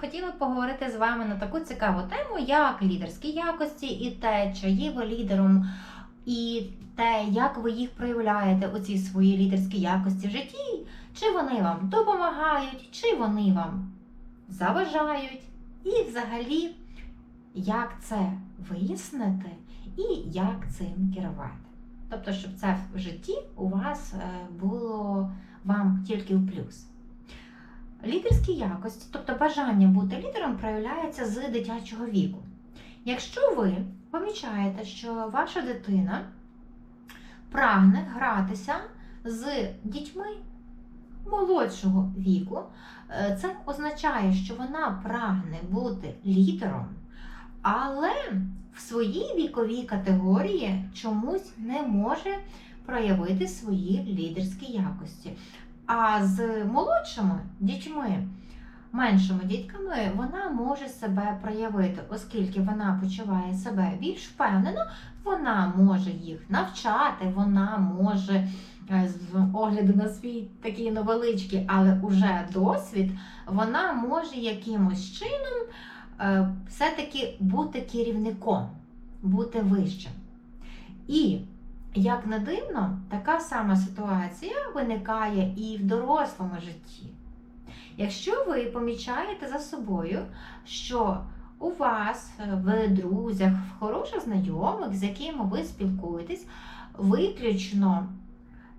хотіла поговорити з вами на таку цікаву тему, як лідерські якості, і те, чи є ви лідером, і те, як ви їх проявляєте, оці свої лідерські якості в житті, чи вони вам допомагають, чи вони вам заважають, і взагалі, як це вияснити і як цим керувати. Тобто, щоб це в житті у вас е, було вам тільки в плюс. Лідерські якості, тобто бажання бути лідером, проявляється з дитячого віку. Якщо ви помічаєте, що ваша дитина прагне гратися з дітьми молодшого віку, е, це означає, що вона прагне бути лідером, але в своїй віковій категорії чомусь не може проявити свої лідерські якості. А з молодшими дітьми, меншими дітками, вона може себе проявити, оскільки вона почуває себе більш впевнено, вона може їх навчати, вона може е, з огляду на свій такий невеличкий, але уже досвід, вона може якимось чином е, все-таки бути керівником, бути вищим. І як не дивно, така сама ситуація виникає і в дорослому житті. Якщо ви помічаєте за собою, що у вас е, в друзях, в хороших знайомих, з якими ви спілкуєтесь, виключно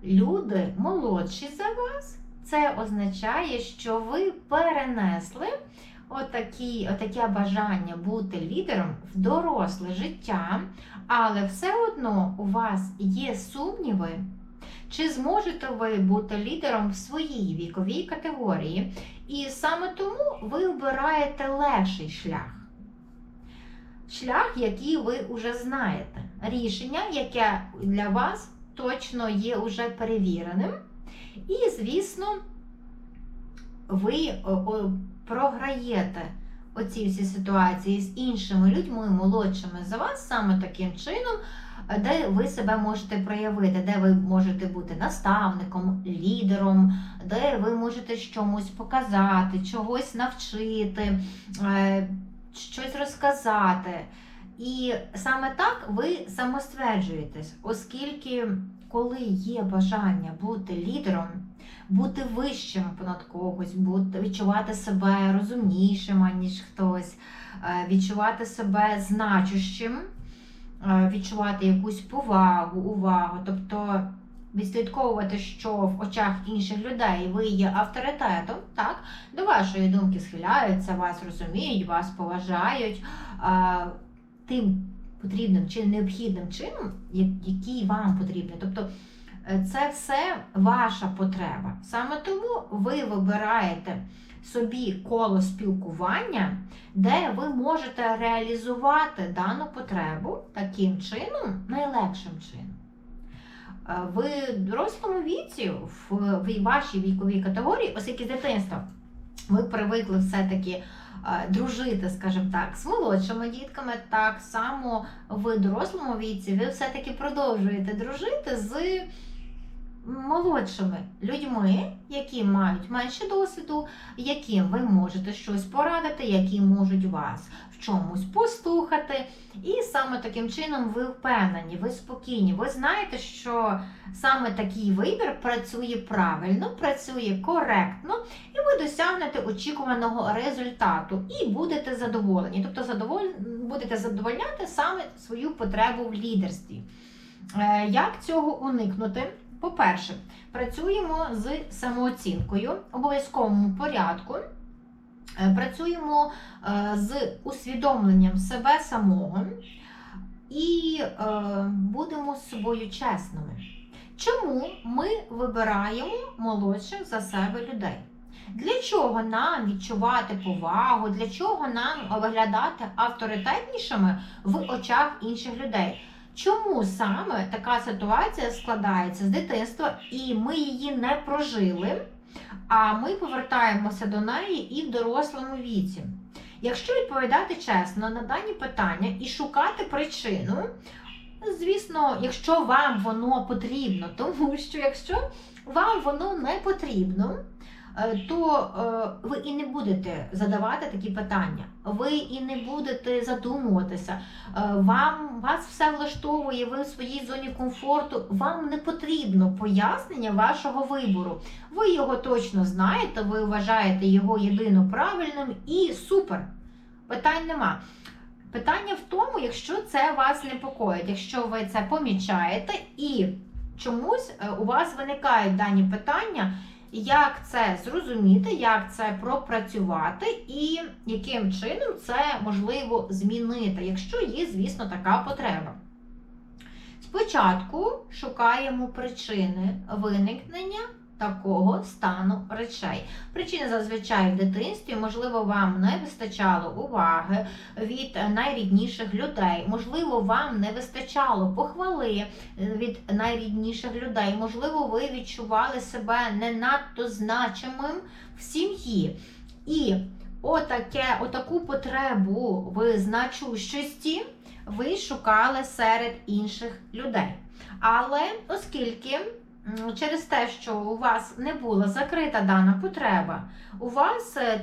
люди молодші за вас, це означає, що ви перенесли отакі, отаке бажання бути лідером в доросле життя, але все одно у вас є сумніви, чи зможете ви бути лідером в своїй віковій категорії, і саме тому ви обираєте легший шлях. Шлях, який ви вже знаєте. Рішення, яке для вас точно є вже перевіреним. І, звісно, ви програєте оці всі ситуації з іншими людьми, молодшими за вас, саме таким чином, де ви себе можете проявити, де ви можете бути наставником, лідером, де ви можете чомусь показати, чогось навчити, е, щось розказати. І саме так ви самостверджуєтесь, оскільки коли є бажання бути лідером, бути вищим понад когось, бути, відчувати себе розумнішим, ніж хтось, е, відчувати себе значущим, е, відчувати якусь повагу, увагу. Тобто відслідковувати, що в очах інших людей ви є авторитетом, так, до вашої думки схиляються, вас розуміють, вас поважають е, тим потрібним чи необхідним чином, який вам потрібний. Тобто це все ваша потреба. Саме тому ви вибираєте собі коло спілкування, де ви можете реалізувати дану потребу таким чином, найлегшим чином. В дорослому віці, в вашій віковій категорії, оскільки з дитинства ви привикли все-таки дружити, скажімо так, з молодшими дітками, так само в дорослому віці. Ви все-таки продовжуєте дружити з молодшими людьми, які мають менше досвіду, яким ви можете щось порадити, які можуть вас в чомусь послухати. І саме таким чином ви впевнені, ви спокійні. Ви знаєте, що саме такий вибір працює правильно, працює коректно, і ви досягнете очікуваного результату і будете задоволені. Тобто задоволь... будете задовольняти саме свою потребу в лідерстві. Е, як цього уникнути? По-перше, працюємо з самооцінкою в обов'язковому порядку. Е, працюємо е, з усвідомленням себе самого і е, будемо з собою чесними. Чому ми вибираємо молодших за себе людей? Для чого нам відчувати повагу, для чого нам виглядати авторитетнішими в очах інших людей? Чому саме така ситуація складається з дитинства, і ми її не прожили, а ми повертаємося до неї і в дорослому віці? Якщо відповідати чесно на дані питання і шукати причину, звісно, якщо вам воно потрібно, тому що якщо вам воно не потрібно, то е, ви і не будете задавати такі питання, ви і не будете задумуватися. Е, Вам вас все влаштовує, ви в своїй зоні комфорту. Вам не потрібно пояснення вашого вибору. Ви його точно знаєте, ви вважаєте його єдино правильним і супер. Питань нема. Питання в тому, якщо це вас непокоїть, якщо ви це помічаєте і чомусь е, у вас виникають дані питання, як це зрозуміти, як це пропрацювати, і яким чином це можливо змінити, якщо є, звісно, така потреба. Спочатку шукаємо причини виникнення такого стану речей. Причини зазвичай в дитинстві, можливо, вам не вистачало уваги від найрідніших людей, можливо, вам не вистачало похвали від найрідніших людей, можливо, ви відчували себе не надто значимим в сім'ї. І отаке, отаку потребу в значущості ви шукали серед інших людей. Але оскільки через те, що у вас не була закрита дана потреба, у вас е,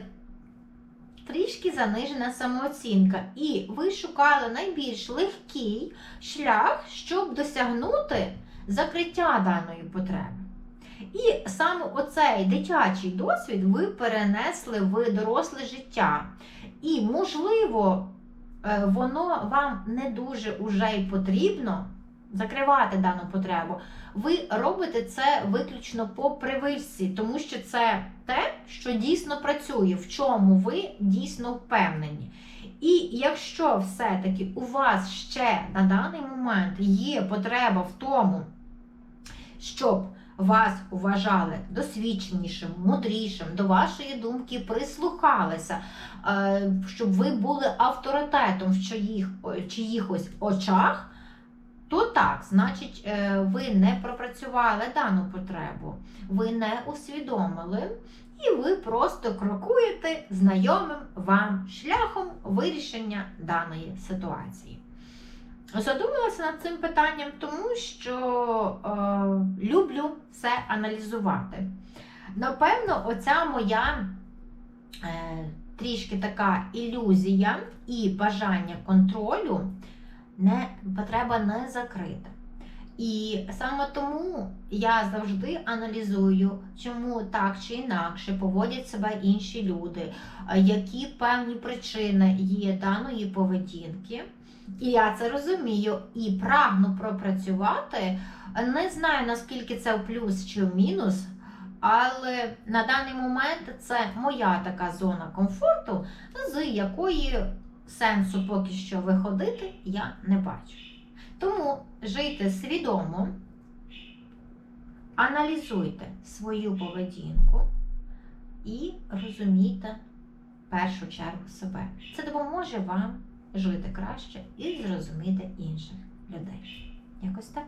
трішки занижена самооцінка, і ви шукали найбільш легкий шлях, щоб досягнути закриття даної потреби. І саме оцей дитячий досвід ви перенесли в доросле життя. І, можливо, е, воно вам не дуже уже й потрібно закривати дану потребу. Ви робите це виключно по привичці, тому що це те, що дійсно працює, в чому ви дійсно впевнені. І якщо все-таки у вас ще на даний момент є потреба в тому, щоб вас вважали досвідченішим, мудрішим, до вашої думки прислухалися, е, щоб ви були авторитетом в чиїх, чиїхось очах, то так, значить, е, ви не пропрацювали дану потребу, ви не усвідомили, і ви просто крокуєте знайомим вам шляхом вирішення даної ситуації. Задумалася над цим питанням, тому що е, люблю все аналізувати. Напевно, оця моя е, трішки така ілюзія і бажання контролю не, потреба не закрита. І саме тому я завжди аналізую, чому так чи інакше поводять себе інші люди, е, які певні причини є даної поведінки. І я це розумію і прагну пропрацювати. Не знаю, наскільки це в плюс чи в мінус, але на даний момент це моя така зона комфорту, з якої сенсу поки що виходити я не бачу. Тому жийте свідомо, аналізуйте свою поведінку і розумійте в першу чергу себе. Це допоможе вам жити краще і зрозуміти інших людей. Якось так.